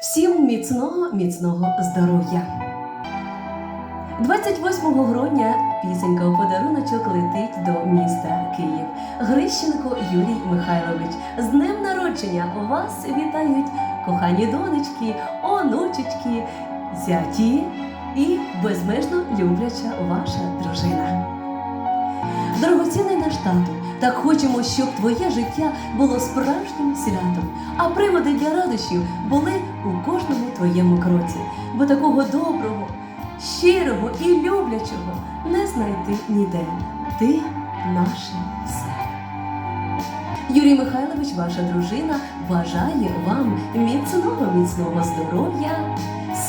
Всім міцного, міцного здоров'я. 28 грудня пісенька у подаруночок летить до міста Київ. Грищенко Юрій Михайлович. З днем народження вас вітають кохані донечки, онучечки, зяті і безмежно любляча ваша дружина. Дорогоцінний наш тату, так хочемо, щоб твоє життя було справжнім святом, а приводи для радощів були у кожному твоєму кроці, бо такого доброго, щирого і люблячого не знайти ніде. Ти наше все. Юрій Михайлович, ваша дружина, бажає вам міцного, міцного здоров'я,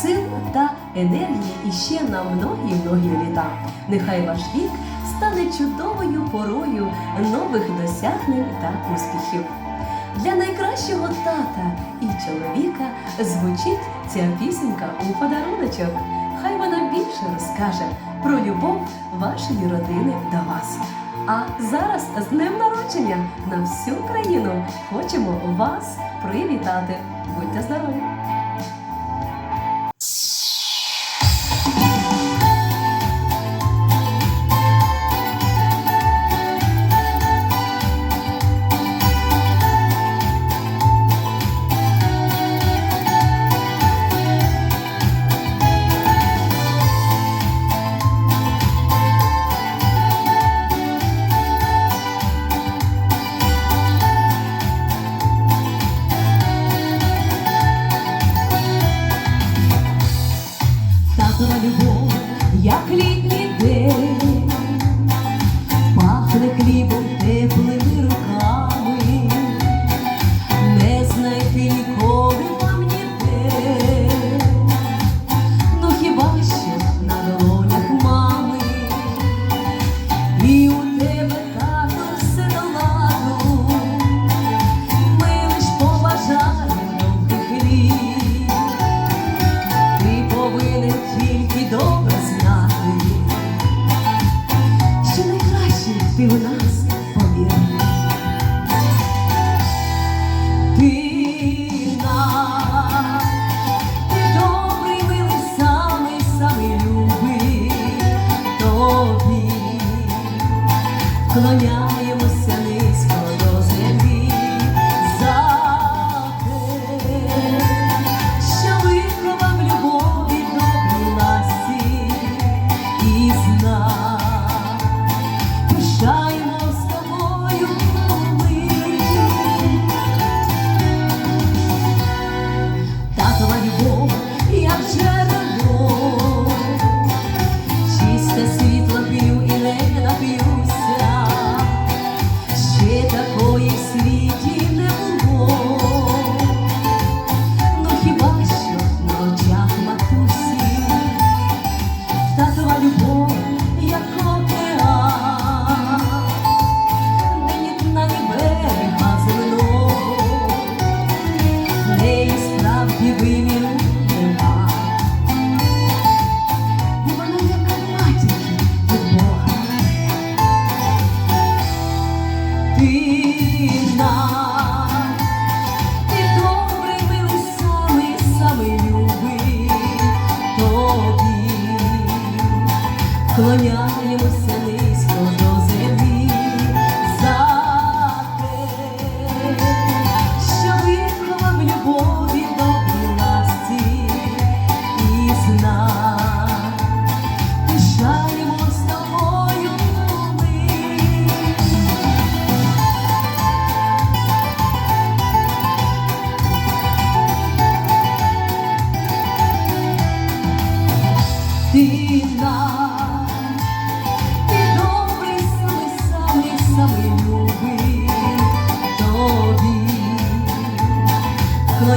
сил та енергії і ще на многі-многі літа. Нехай ваш вік стане чудовою порою нових досягнень та успіхів. Для найкращого тата і чоловіка звучить ця пісенька у подаруночок. Хай вона більше розкаже про любов вашої родини до вас. А зараз з днем народження на всю країну хочемо вас привітати. Будьте здорові! 和帮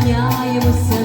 Вклоняємося